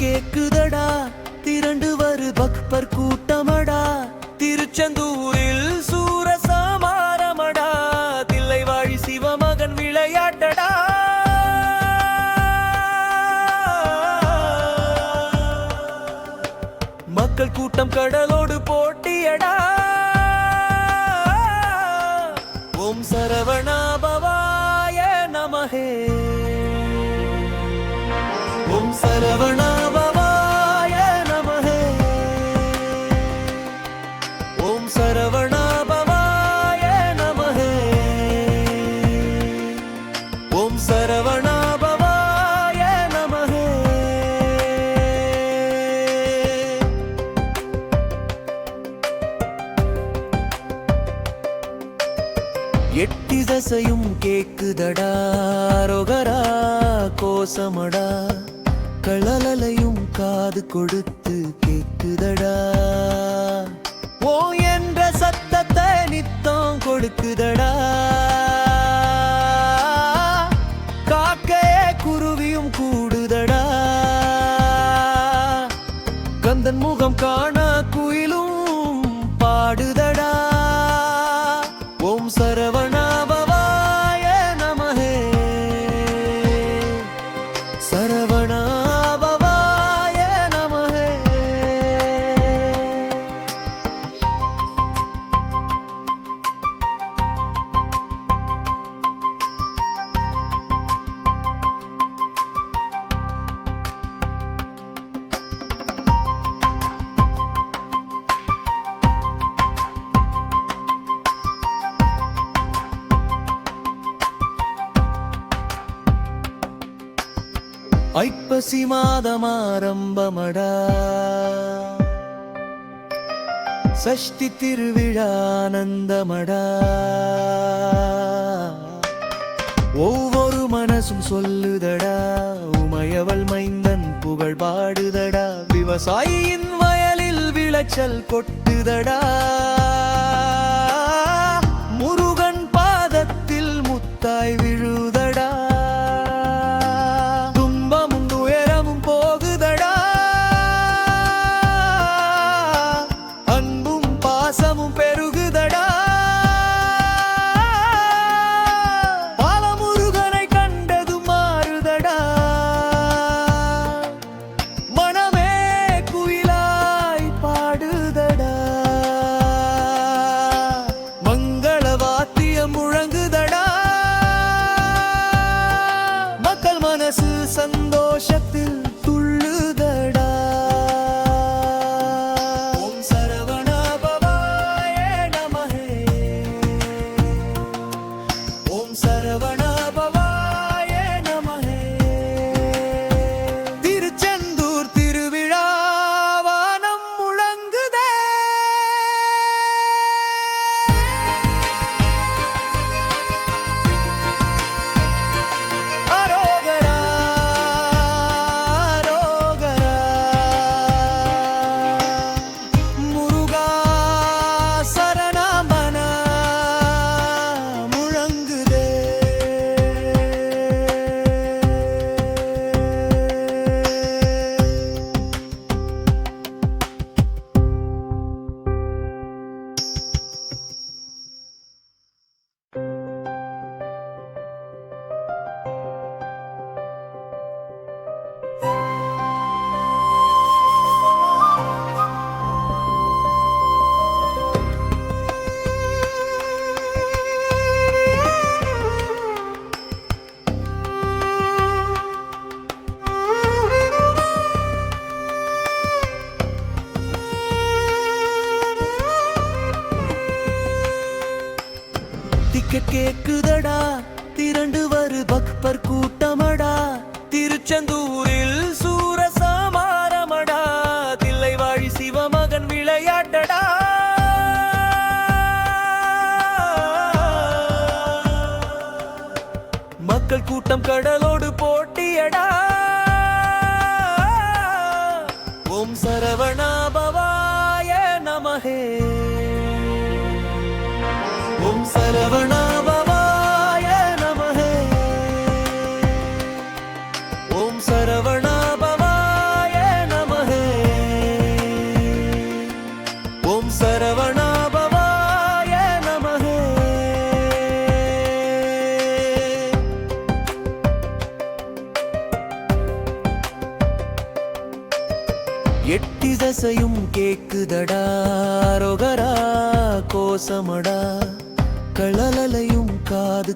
கேக்குதடா? திரண்டு வரு பக்பர் கூட்டமடா? திருச்செந்தூரில் சூரசாமாரமடா? தில்லை வாழி சிவமகன் விளையாட்டடா? மக்கள் கூட்டம் கடலோடு போட்டியடா? ஓம் சரவணாபவாய நமஹே. ஓம் சரவணா எட்டி தசையும் கேக்குதடா ரொகரா கோசமடா. களலலையும் காது கொடுத்து கேக்குதடா. ஓ என்ற சத்தத்தை நித்தம் கொடுக்குதடா. காக்கையே குருவியும் கூடுதடா. கந்தன் முகம் காண குயிலும் பாடுதடா. ஓம் சர ஐப்பசி மாதமாரம்பமடா சஷ்டி திருவிழானந்தமடா ஒவ்வொரு மனசும் சொல்லுதடா உமையவள் மைந்தன் புகழ் பாடுதடா. விவசாயியின் வயலில் விளைச்சல் கொட்டுதடா. முருகன் பாதத்தில் முத்தாய் கேட்க கேக்குதடா. திரண்டு வரு பக்பர் கூட்டமடா. திருச்செந்தூரில் சூரசமாரமடா. தில்லை வாழி சிவமகன் விளையாட்டடா. மக்கள் கூட்டம் கடலோடு போட்டியடா. ஓம் சரவணா பவாய நமஹே. ஓம் சர எட்டி தசையும் கேக்குதடா ரோகரா கோசமடா களலலையும் காது